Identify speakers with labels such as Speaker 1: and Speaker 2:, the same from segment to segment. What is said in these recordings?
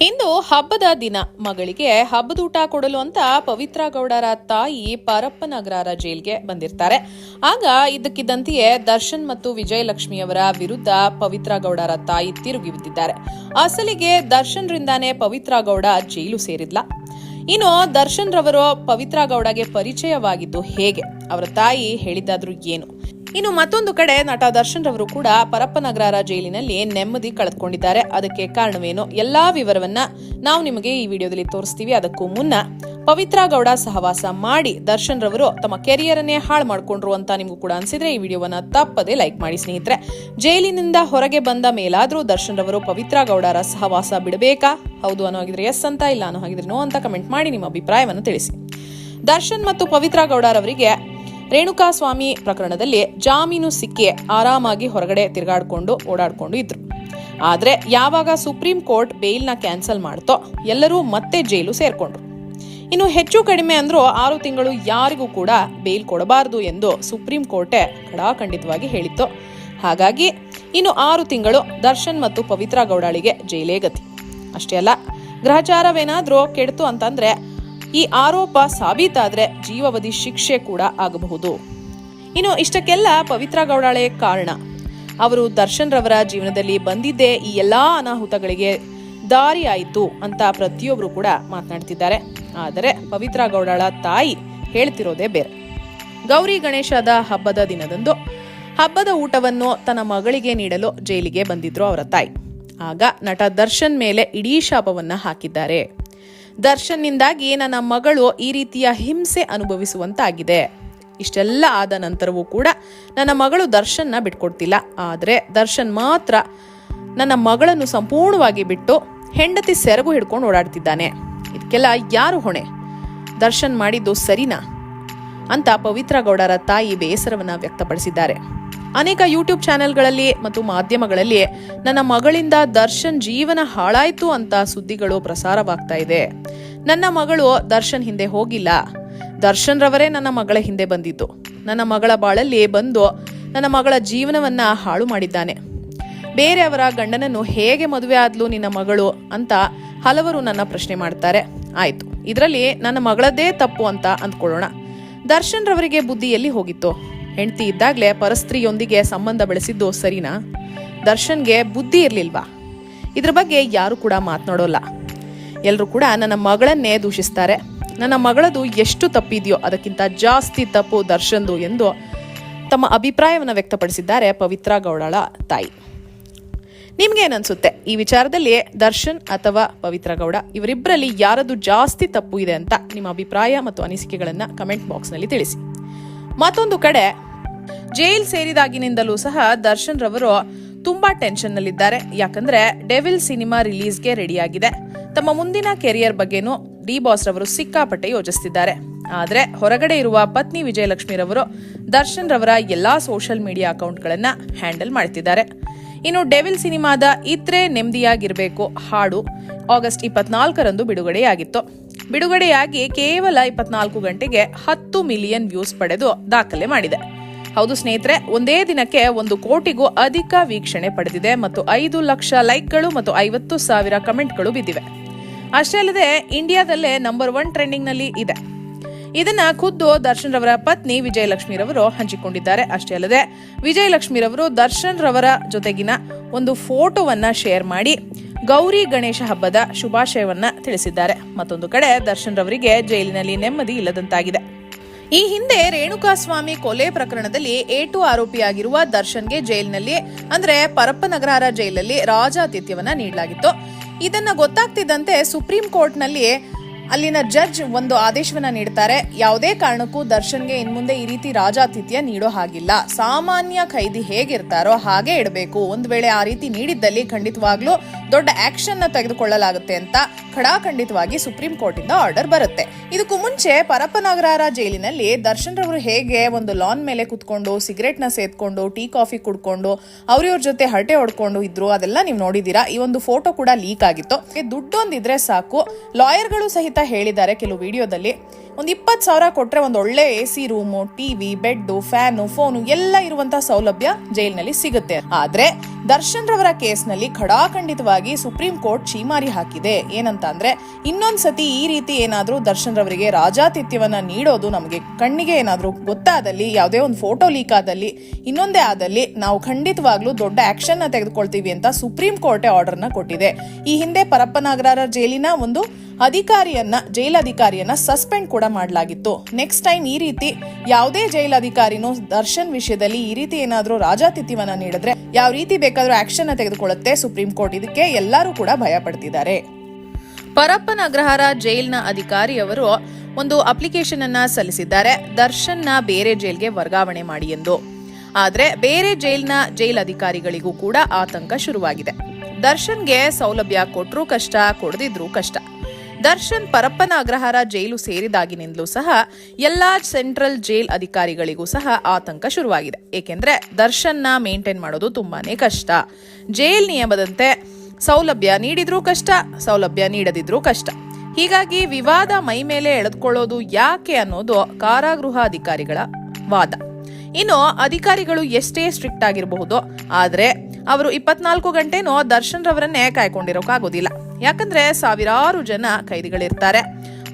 Speaker 1: ಇಂದು ಹಬ್ಬದ ದಿನ. ಮಗಳಿಗೆ ಹಬ್ಬದೂಟ ಕೊಡಲು ಅಂತ ಪವಿತ್ರ ಗೌಡರ ತಾಯಿ ಪರಪ್ಪನಗರರ ಜೈಲ್ಗೆ ಬಂದಿರ್ತಾರೆ. ಆಗ ಇದ್ದಕ್ಕಿದ್ದಂತೆಯೇ ದರ್ಶನ್ ಮತ್ತು ವಿಜಯಲಕ್ಷ್ಮಿಯವರ ವಿರುದ್ಧ ಪವಿತ್ರ ಗೌಡರ ತಾಯಿ ತಿರುಗಿ ಬಿದ್ದಿದ್ದಾರೆ. ಅಸಲಿಗೆ ದರ್ಶನ್ ರಿಂದಾನೇ ಪವಿತ್ರ ಗೌಡ ಜೈಲು ಸೇರಿದ್ಲ. ಇನ್ನು ದರ್ಶನ್ ರವರು ಪವಿತ್ರ ಗೌಡಗೆ ಪರಿಚಯವಾಗಿದ್ದು ಹೇಗೆ? ಅವರ ತಾಯಿ ಹೇಳಿದ್ದಾದ್ರೂ ಏನು? ಇನ್ನು ಮತ್ತೊಂದು ಕಡೆ ನಟ ದರ್ಶನ್ ರವರು ಕೂಡ ಪರಪ್ಪನಗರ ಜೈಲಿನಲ್ಲಿ ನೆಮ್ಮದಿ ಕಳೆದುಕೊಂಡಿದ್ದಾರೆ. ಅದಕ್ಕೆ ಕಾರಣವೇನು? ಎಲ್ಲಾ ವಿವರವನ್ನ ನಾವು ನಿಮಗೆ ಈ ವಿಡಿಯೋದಲ್ಲಿ ತೋರಿಸ್ತೀವಿ. ಅದಕ್ಕೂ ಮುನ್ನ ಪವಿತ್ರ ಗೌಡ ಸಹವಾಸ ಮಾಡಿ ದರ್ಶನ್ ರವರು ತಮ್ಮ ಕೆರಿಯರ್ ಅನ್ನೇ ಹಾಳು ಮಾಡಿಕೊಂಡ್ರು ಅಂತ ನಿಮಗೂ ಕೂಡ ಅನ್ಸಿದ್ರೆ ಈ ವಿಡಿಯೋವನ್ನ ತಪ್ಪದೆ ಲೈಕ್ ಮಾಡಿ ಸ್ನೇಹಿತರೆ. ಜೈಲಿನಿಂದ ಹೊರಗೆ ಬಂದ ಮೇಲಾದ್ರೂ ದರ್ಶನ್ ರವರು ಪವಿತ್ರ ಗೌಡರ ಸಹವಾಸ ಬಿಡಬೇಕಾ? ಹೌದು ಅನ್ನೋ ಹಾಗಿದ್ರೆ ಎಸ್ ಅಂತ, ಇಲ್ಲ ಅನ್ನೋ ಹಾಗಿದ್ರೆ ನೋ ಅಂತ ಕಮೆಂಟ್ ಮಾಡಿ ನಿಮ್ಮ ಅಭಿಪ್ರಾಯವನ್ನು ತಿಳಿಸಿ. ದರ್ಶನ್ ಮತ್ತು ಪವಿತ್ರ ಗೌಡರವರಿಗೆ ರೇಣುಕಾ ಸ್ವಾಮಿ ಪ್ರಕರಣದಲ್ಲಿ ಜಾಮೀನು ಸಿಕ್ಕಿ ಆರಾಮಾಗಿ ಹೊರಗಡೆ ತಿರುಗಾಡಿಕೊಂಡು ಓಡಾಡ್ಕೊಂಡು ಇದ್ರು. ಆದ್ರೆ ಯಾವಾಗ ಸುಪ್ರೀಂ ಕೋರ್ಟ್ ಬೇಲ್ನ ಕ್ಯಾನ್ಸಲ್ ಮಾಡ್ತೋ ಎಲ್ಲರೂ ಮತ್ತೆ ಜೈಲು ಸೇರ್ಕೊಂಡ್ರು. ಇನ್ನು ಹೆಚ್ಚು ಕಡಿಮೆ ಅಂದರೂ ಆರು ತಿಂಗಳು ಯಾರಿಗೂ ಕೂಡ ಬೇಲ್ ಕೊಡಬಾರದು ಎಂದು ಸುಪ್ರೀಂ ಕೋರ್ಟೆ ಕಡಾಖಂಡಿತವಾಗಿ ಹೇಳಿತ್ತು. ಹಾಗಾಗಿ ಇನ್ನು ಆರು ತಿಂಗಳು ದರ್ಶನ್ ಮತ್ತು ಪವಿತ್ರ ಗೌಡಾಳಿಗೆ ಜೈಲೇ ಗತಿ. ಅಷ್ಟೇ ಅಲ್ಲ, ಗ್ರಹಚಾರವೇನಾದರೂ ಕೆಡ್ತು ಅಂತಂದ್ರೆ ಈ ಆರೋಪ ಸಾಬೀತಾದ್ರೆ ಜೀವಾವಧಿ ಶಿಕ್ಷೆ ಕೂಡ ಆಗಬಹುದು. ಇನ್ನು ಇಷ್ಟಕ್ಕೆಲ್ಲ ಪವಿತ್ರ ಗೌಡಾಳೆ ಕಾರಣ. ಅವರು ದರ್ಶನ್ ರವರ ಜೀವನದಲ್ಲಿ ಬಂದಿದ್ದೇ ಈ ಎಲ್ಲಾ ಅನಾಹುತಗಳಿಗೆ ದಾರಿ ಆಯಿತು ಅಂತ ಪ್ರತಿಯೊಬ್ಬರು ಕೂಡ ಮಾತನಾಡ್ತಿದ್ದಾರೆ. ಆದರೆ ಪವಿತ್ರ ಗೌಡಾಳ ತಾಯಿ ಹೇಳ್ತಿರೋದೇ ಬೇರೆ. ಗೌರಿ ಗಣೇಶದ ಹಬ್ಬದ ದಿನದಂದು ಹಬ್ಬದ ಊಟವನ್ನು ತನ್ನ ಮಗಳಿಗೆ ನೀಡಲು ಜೈಲಿಗೆ ಬಂದಿದ್ರು ಅವರ ತಾಯಿ. ಆಗ ನಟ ದರ್ಶನ್ ಮೇಲೆ ಇಡೀ ಶಾಪವನ್ನ ಹಾಕಿದ್ದಾರೆ. ದರ್ಶನ್ನಿಂದಾಗಿ ನನ್ನ ಮಗಳು ಈ ರೀತಿಯ ಹಿಂಸೆ ಅನುಭವಿಸುವಂತಾಗಿದೆ. ಇಷ್ಟೆಲ್ಲ ಆದ ನಂತರವೂ ಕೂಡ ನನ್ನ ಮಗಳು ದರ್ಶನ್ನ ಬಿಟ್ಕೊಡ್ತಿಲ್ಲ. ಆದರೆ ದರ್ಶನ್ ಮಾತ್ರ ನನ್ನ ಮಗಳನ್ನು ಸಂಪೂರ್ಣವಾಗಿ ಬಿಟ್ಟು ಹೆಂಡತಿ ಸೆರಗು ಹಿಡ್ಕೊಂಡು ಓಡಾಡ್ತಿದ್ದಾನೆ. ಇದಕ್ಕೆಲ್ಲ ಯಾರು ಹೊಣೆ? ದರ್ಶನ್ ಮಾಡಿದ್ದು ಸರಿನಾ? ಅಂತ ಪವಿತ್ರ ಗೌಡರ ತಾಯಿ ಬೇಸರವನ್ನು ವ್ಯಕ್ತಪಡಿಸಿದ್ದಾರೆ. ಅನೇಕ ಯೂಟ್ಯೂಬ್ ಚಾನೆಲ್ಗಳಲ್ಲಿ ಮತ್ತು ಮಾಧ್ಯಮಗಳಲ್ಲಿ ನನ್ನ ಮಗಳಿಂದ ದರ್ಶನ್ ಜೀವನ ಹಾಳಾಯ್ತು ಅಂತ ಸುದ್ದಿಗಳು ಪ್ರಸಾರವಾಗ್ತಾ ಇದೆ. ನನ್ನ ಮಗಳು ದರ್ಶನ್ ಹಿಂದೆ ಹೋಗಿಲ್ಲ. ದರ್ಶನ್ ರವರೇ ನನ್ನ ಮಗಳ ಹಿಂದೆ ಬಂದಿದ್ದು. ನನ್ನ ಮಗಳ ಬಾಳಲ್ಲಿ ಬಂದು ನನ್ನ ಮಗಳ ಜೀವನವನ್ನ ಹಾಳು ಮಾಡಿದ್ದಾನೆ. ಬೇರೆಯವರ ಗಂಡನನ್ನು ಹೇಗೆ ಮದುವೆ ಆದ್ಲು ನಿನ್ನ ಮಗಳು ಅಂತ ಹಲವರು ನನ್ನ ಪ್ರಶ್ನೆ ಮಾಡ್ತಾರೆ. ಆಯ್ತು, ಇದರಲ್ಲಿ ನನ್ನ ಮಗಳದ್ದೇ ತಪ್ಪು ಅಂತ ಅಂದ್ಕೊಳ್ಳೋಣ. ದರ್ಶನ್ ರವರಿಗೆ ಬುದ್ಧಿ ಎಲ್ಲಿ ಹೋಗಿತ್ತು. ಹೆಂಡತಿ ಇದ್ದಾಗಲೇ ಪರಸ್ತ್ರೀಯೊಂದಿಗೆ ಸಂಬಂಧ ಬೆಳೆಸಿದ್ದು ಸರಿನಾ? ದರ್ಶನ್ಗೆ ಬುದ್ಧಿ ಇರಲಿಲ್ವಾ? ಇದ್ರ ಬಗ್ಗೆ ಯಾರು ಕೂಡ ಮಾತನಾಡೋಲ್ಲ. ಎಲ್ಲರೂ ಕೂಡ ನನ್ನ ಮಗಳನ್ನೇ ದೂಷಿಸ್ತಾರೆ. ನನ್ನ ಮಗಳದು ಎಷ್ಟು ತಪ್ಪಿದೆಯೋ ಅದಕ್ಕಿಂತ ಜಾಸ್ತಿ ತಪ್ಪು ದರ್ಶನ್ದು ಎಂದು ತಮ್ಮ ಅಭಿಪ್ರಾಯವನ್ನು ವ್ಯಕ್ತಪಡಿಸಿದ್ದಾರೆ ಪವಿತ್ರ ಗೌಡಳ ತಾಯಿ. ನಿಮ್ಗೇನನ್ಸುತ್ತೆ? ಈ ವಿಚಾರದಲ್ಲಿ ದರ್ಶನ್ ಅಥವಾ ಪವಿತ್ರ ಗೌಡ ಇವರಿಬ್ಬರಲ್ಲಿ ಯಾರದು ಜಾಸ್ತಿ ತಪ್ಪು ಇದೆ ಅಂತ ನಿಮ್ಮ ಅಭಿಪ್ರಾಯ ಮತ್ತು ಅನಿಸಿಕೆಗಳನ್ನು ಕಮೆಂಟ್ ಬಾಕ್ಸ್ನಲ್ಲಿ ತಿಳಿಸಿ. ಮತ್ತೊಂದು ಕಡೆ ಜೈಲ್ ಸೇರಿದಾಗಿನಿಂದಲೂ ಸಹ ದರ್ಶನ್ ರವರು ತುಂಬಾ ಟೆನ್ಷನ್ ನಲ್ಲಿದ್ದಾರೆ ಯಾಕಂದ್ರೆ ಡೆವಿಲ್ ಸಿನಿಮಾ ರಿಲೀಸ್ಗೆ ರೆಡಿಯಾಗಿದೆ. ತಮ್ಮ ಮುಂದಿನ ಕೆರಿಯರ್ ಬಗ್ಗೆನೂ ಡಿ ಬಾಸ್ ರವರು ಸಿಕ್ಕಾಪಟ್ಟೆ ಯೋಚಿಸ್ತಿದ್ದಾರೆ. ಆದ್ರೆ ಹೊರಗಡೆ ಇರುವ ಪತ್ನಿ ವಿಜಯಲಕ್ಷ್ಮಿ ರವರು ದರ್ಶನ್ ರವರ ಎಲ್ಲಾ ಸೋಷಿಯಲ್ ಮೀಡಿಯಾ ಅಕೌಂಟ್ಗಳನ್ನ ಹ್ಯಾಂಡಲ್ ಮಾಡ್ತಿದ್ದಾರೆ. ಇನ್ನು ಡೆವಿಲ್ ಸಿನಿಮಾದ ಇತ್ರೆ ನೆಮ್ಮದಿಯಾಗಿರಬೇಕು ಹಾಡು ಆಗಸ್ಟ್ ಇಪ್ಪತ್ನಾಲ್ಕರಂದು ಬಿಡುಗಡೆಯಾಗಿತ್ತು. ಬಿಡುಗಡೆಯಾಗಿ ಕೇವಲ ಇಪ್ಪತ್ನಾಲ್ಕು ಗಂಟೆಗೆ ಹತ್ತು ಮಿಲಿಯನ್ ವ್ಯೂಸ್ ಪಡೆದು ದಾಖಲೆ ಮಾಡಿದೆ. ಹೌದು ಸ್ನೇಹಿತರೆ, ಒಂದೇ ದಿನಕ್ಕೆ ಒಂದು ಕೋಟಿಗೂ ಅಧಿಕ ವೀಕ್ಷಣೆ ಪಡೆದಿದೆ ಮತ್ತು ಐದು ಲಕ್ಷ ಲೈಕ್ಗಳು ಮತ್ತು ಐವತ್ತು ಸಾವಿರ ಕಮೆಂಟ್ಗಳು ಬಿದ್ದಿವೆ. ಅಷ್ಟೇ ಅಲ್ಲದೆ, ಇಂಡಿಯಾದಲ್ಲೇ ನಂಬರ್ ಒನ್ ಟ್ರೆಂಡಿಂಗ್ನಲ್ಲಿ ಇದೆ. ಇದನ್ನ ಖುದ್ದು ದರ್ಶನ್ ರವರ ಪತ್ನಿ ವಿಜಯಲಕ್ಷ್ಮಿ ರವರು ಹಂಚಿಕೊಂಡಿದ್ದಾರೆ. ಅಷ್ಟೇ ಅಲ್ಲದೆ ವಿಜಯಲಕ್ಷ್ಮಿ ರವರು ದರ್ಶನ್ ರವರ ಜೊತೆಗಿನ ಒಂದು ಫೋಟೋವನ್ನ ಶೇರ್ ಮಾಡಿ ಗೌರಿ ಗಣೇಶ ಹಬ್ಬದ ಶುಭಾಶಯವನ್ನ ತಿಳಿಸಿದ್ದಾರೆ. ಮತ್ತೊಂದು ಕಡೆ, ದರ್ಶನ್ ರವರಿಗೆ ಜೈಲಿನಲ್ಲಿ ನೆಮ್ಮದಿ ಇಲ್ಲದಂತಾಗಿದೆ. ಈ ಹಿಂದೆ ರೇಣುಕಾಸ್ವಾಮಿ ಕೊಲೆ ಪ್ರಕರಣದಲ್ಲಿ ಏಟು ಆರೋಪಿಯಾಗಿರುವ ದರ್ಶನ್ಗೆ ಜೈಲಿನಲ್ಲಿ, ಅಂದ್ರೆ ಪರಪ್ಪನಗರಾರ ಜೈಲಲ್ಲಿ ರಾಜಾತಿಥ್ಯವನ್ನ ನೀಡಲಾಗಿತ್ತು. ಇದನ್ನ ಗೊತ್ತಾಗ್ತಿದ್ದಂತೆ ಸುಪ್ರೀಂ ಕೋರ್ಟ್ನಲ್ಲಿ ಅಲ್ಲಿನ ಜಡ್ಜ್ ಒಂದು ಆದೇಶವನ್ನ ನೀಡ್ತಾರೆ. ಯಾವುದೇ ಕಾರಣಕ್ಕೂ ದರ್ಶನ್ಗೆ ಇನ್ಮುಂದೆ ಈ ರೀತಿ ರಾಜಾತಿಥ್ಯ ನೀಡೋ ಹಾಗಿಲ್ಲ. ಸಾಮಾನ್ಯ ಖೈದಿ ಹೇಗಿರ್ತಾರೋ ಹಾಗೆ ಇಡಬೇಕು. ಒಂದು ವೇಳೆ ಆ ರೀತಿ ನೀಡಿದ್ದಲ್ಲಿ ಖಂಡಿತವಾಗ್ಲೂ ದೊಡ್ಡ ಆಕ್ಷನ್ನ ತೆಗೆದುಕೊಳ್ಳಲಾಗುತ್ತೆ ಅಂತ ಖಡಾಖಂಡಿತವಾಗಿ ಸುಪ್ರೀಂ ಕೋರ್ಟ್ ಇಂದ ಆರ್ಡರ್ ಬರುತ್ತೆ. ಇದಕ್ಕೂ ಮುಂಚೆ ಪರಪ್ಪನಗರಾರ ಜೈಲಿನಲ್ಲಿ ದರ್ಶನ್ ರವರು ಹೇಗೆ ಒಂದು ಲಾನ್ ಮೇಲೆ ಕುತ್ಕೊಂಡು ಸಿಗರೆಟ್ನ ಸೇದ್ಕೊಂಡು, ಟೀ, ಕಾಫಿ ಕುಡ್ಕೊಂಡು, ಅವ್ರಿವ್ರ ಜೊತೆ ಹರಟೆ ಹೊಡ್ಕೊಂಡು ಇದ್ರು, ಅದೆಲ್ಲ ನೀವು ನೋಡಿದೀರಾ ಈ ಒಂದು ಫೋಟೋ ಕೂಡ ಲೀಕ್ ಆಗಿತ್ತು. ದುಡ್ಡೊಂದಿದ್ರೆ ಸಾಕು. ಲಾಯರ್ಗಳು ಸಹಿತ ಅಂತ ಹೇಳಿದ್ದಾರೆ ಕೆಲವು ವಿಡಿಯೋದಲ್ಲಿ. ಒಂದು ಇಪ್ಪತ್ತು ಸಾವಿರ ಕೊಟ್ಟರೆ ಒಂದು ಒಳ್ಳೆ A C room TV bed fan, phone ಎಲ್ಲ ಇರುವಂತಹ ಸೌಲಭ್ಯ ಜೈಲಿನಲ್ಲಿ ಸಿಗುತ್ತೆ. ಆದ್ರೆ ದರ್ಶನ್ ರವರ ಕೇಸ್ನಲ್ಲಿ ಖಡಾಖಂಡಿತವಾಗಿ ಸುಪ್ರೀಂ ಕೋರ್ಟ್ ಚೀಮಾರಿ ಹಾಕಿದೆ. ಏನಂತ ಅಂದ್ರೆ ಇನ್ನೊಂದ್ಸತಿ ಈ ರೀತಿ ಏನಾದರೂ ದರ್ಶನ್ ರವರಿಗೆ ರಾಜಾತಿಥ್ಯವನ್ನ ನೀಡೋದು ನಮಗೆ ಕಣ್ಣಿಗೆ ಏನಾದರೂ ಗೊತ್ತಾದಲ್ಲಿ, ಯಾವುದೇ ಒಂದು ಫೋಟೋ ಲೀಕ್ ಆದಲ್ಲಿ, ಇನ್ನೊಂದೇ ಆದಲ್ಲಿ ನಾವು ಖಂಡಿತವಾಗ್ಲೂ ದೊಡ್ಡ ಆಕ್ಷನ್ನ ತೆಗೆದುಕೊಳ್ತೀವಿ ಅಂತ ಸುಪ್ರೀಂ ಕೋರ್ಟೆ ಆರ್ಡರ್ನ ಕೊಟ್ಟಿದೆ. ಈ ಹಿಂದೆ ಪರಪ್ಪನಾಗರ ಜೈಲಿನ ಒಂದು ಅಧಿಕಾರಿಯನ್ನ, ಜೈಲಧಿಕಾರಿಯನ್ನ ಸಸ್ಪೆಂಡ್ ಕೂಡ ಮಾಡಲಾಗಿತ್ತು. ನೆಕ್ಸ್ಟ್ ಟೈಮ್ ಈ ರೀತಿ ಯಾವುದೇ ಜೈಲಧಿಕಾರಿನೂ ದರ್ಶನ್ ವಿಷಯದಲ್ಲಿ ಈ ರೀತಿ ಏನಾದರೂ ರಾಜಾತಿಥ್ಯವನ್ನ ನೀಡಿದ್ರೆ ಯಾವ ರೀತಿ ಬೇಕಾದರೂ ಆಕ್ಷನ್ ತೆಗೆದುಕೊಳ್ಳುತ್ತೆ ಸುಪ್ರೀಂ ಕೋರ್ಟ್. ಇದಕ್ಕೆ ಎಲ್ಲರೂ ಕೂಡ ಭಯ ಪಡ್ತಿದ್ದಾರೆ ಪರಪ್ಪನ ಅಗ್ರಹಾರ ಜೈಲ್ನ ಅಧಿಕಾರಿಯವರು ಒಂದು ಅಪ್ಲಿಕೇಶನ್ ಅನ್ನ ಸಲ್ಲಿಸಿದ್ದಾರೆ. ದರ್ಶನ್ನ ಬೇರೆ ಜೈಲ್ಗೆ ವರ್ಗಾವಣೆ ಮಾಡಿ ಎಂದು. ಆದರೆ ಬೇರೆ ಜೈಲ್ನ ಜೈಲ್ ಅಧಿಕಾರಿಗಳಿಗೂ ಕೂಡ ಆತಂಕ ಶುರುವಾಗಿದೆ. ದರ್ಶನ್ಗೆ ಸೌಲಭ್ಯ ಕೊಟ್ಟರೂ ಕಷ್ಟ, ಕೊಡದಿದ್ರೂ ಕಷ್ಟ. ದರ್ಶನ್ ಪರಪ್ಪನ ಅಗ್ರಹಾರ ಜೈಲು ಸೇರಿದಾಗಿನಿಂದಲೂ ಸಹ ಎಲ್ಲಾ ಸೆಂಟ್ರಲ್ ಜೈಲ್ ಅಧಿಕಾರಿಗಳಿಗೂ ಸಹ ಆತಂಕ ಶುರುವಾಗಿದೆ. ಏಕೆಂದ್ರೆ ದರ್ಶನ್ನ ಮೇಂಟೈನ್ ಮಾಡೋದು ತುಂಬಾನೇ ಕಷ್ಟ. ಜೈಲ್ ನಿಯಮದಂತೆ ಸೌಲಭ್ಯ ನೀಡಿದ್ರೂ ಕಷ್ಟ, ಸೌಲಭ್ಯ ನೀಡದಿದ್ರೂ ಕಷ್ಟ. ಹೀಗಾಗಿ ವಿವಾದ ಮೈ ಮೇಲೆ ಎಳೆದುಕೊಳ್ಳೋದು ಯಾಕೆ ಅನ್ನೋದು ಕಾರಾಗೃಹ ಅಧಿಕಾರಿಗಳ ವಾದ. ಇನ್ನು ಅಧಿಕಾರಿಗಳು ಎಷ್ಟೇ ಸ್ಟ್ರಿಕ್ಟ್ ಆಗಿರಬಹುದು, ಆದ್ರೆ ಅವರು ಇಪ್ಪತ್ನಾಲ್ಕು ಗಂಟೆನೂ ದರ್ಶನ್ ರವರನ್ನೇ ಕಾಯ್ಕೊಂಡಿರೋಕ್ಕಾಗೋದಿಲ್ಲ ಯಾಕಂದ್ರೆ ಸಾವಿರಾರು ಜನ ಕೈದಿಗಳಿರ್ತಾರೆ.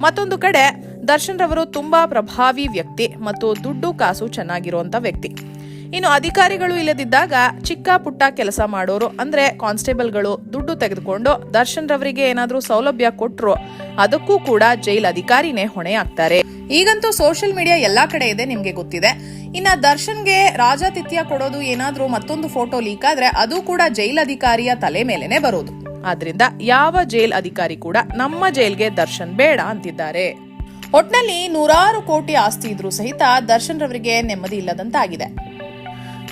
Speaker 1: ಮತ್ತೊಂದು ಕಡೆ ದರ್ಶನ್ ರವರು ತುಂಬಾ ಪ್ರಭಾವಿ ವ್ಯಕ್ತಿ ಮತ್ತು ದುಡ್ಡು ಕಾಸು ಚೆನ್ನಾಗಿರುವಂತ ವ್ಯಕ್ತಿ. ಇನ್ನು ಅಧಿಕಾರಿಗಳು ಇಲ್ಲದಿದ್ದಾಗ ಚಿಕ್ಕ ಪುಟ್ಟ ಕೆಲಸ ಮಾಡೋರು, ಅಂದ್ರೆ ಕಾನ್ಸ್ಟೇಬಲ್ಗಳು ದುಡ್ಡು ತೆಗೆದುಕೊಂಡು ದರ್ಶನ್ ರವರಿಗೆ ಏನಾದರೂ ಸೌಲಭ್ಯ ಕೊಟ್ರು, ಅದಕ್ಕೂ ಕೂಡ ಜೈಲ್ ಅಧಿಕಾರಿನೇ ಹೊಣೆ ಆಗ್ತಾರೆ ಈಗಂತೂ ಸೋಷಿಯಲ್ ಮೀಡಿಯಾ ಎಲ್ಲಾ ಕಡೆ ಇದೆ ನಿಮ್ಗೆ ಗೊತ್ತಿದೆ. ಇನ್ನ ದರ್ಶನ್ಗೆ ರಾಜಾತಿಥ್ಯ ಕೊಡೋದು ಏನಾದ್ರೂ ಮತ್ತೊಂದು ಫೋಟೋ ಲೀಕ್ ಆದ್ರೆ ಅದು ಕೂಡ ಜೈಲ್ ಅಧಿಕಾರಿಯ ತಲೆ ಮೇಲೆನೆ ಬರೋದು. ಆದ್ರಿಂದ ಯಾವ ಜೈಲ್ ಅಧಿಕಾರಿ ಕೂಡ ನಮ್ಮ ಜೈಲ್ಗೆ ದರ್ಶನ್ ಬೇಡ ಅಂತಿದ್ದಾರೆ. ಒಟ್ನಲ್ಲಿ ನೂರಾರು ಕೋಟಿ ಆಸ್ತಿ ಇದ್ರೂ ಸಹಿತ ದರ್ಶನ್ ರವರಿಗೆ ನೆಮ್ಮದಿ ಇಲ್ಲದಂತಾಗಿದೆ.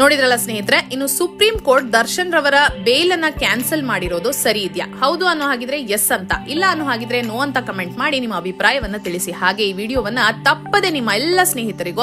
Speaker 1: ನೋಡಿದ್ರಲ್ಲ ಸ್ನೇಹಿತರೆ, ಇನ್ನು ಸುಪ್ರೀಂ ಕೋರ್ಟ್ ದರ್ಶನ್ ರವರ ಬೇಲ್ ಅನ್ನ ಕ್ಯಾನ್ಸಲ್ ಮಾಡಿರೋದು ಸರಿ ಇದೆಯಾ? ಹೌದು ಅನ್ನೋ ಹಾಗಿದ್ರೆ ಎಸ್ ಅಂತ. ಇಲ್ಲ ಅನ್ನೋ ಹಾಗಿದ್ರೆ ನೋ ಅಂತ ಕಮೆಂಟ್ ಮಾಡಿ ನಿಮ್ಮ ಅಭಿಪ್ರಾಯವನ್ನ ತಿಳಿಸಿ. ಹಾಗೆ ಈ ವಿಡಿಯೋವನ್ನ ತಪ್ಪದೆ ನಿಮ್ಮ ಎಲ್ಲ ಸ್ನೇಹಿತರಿಗೂ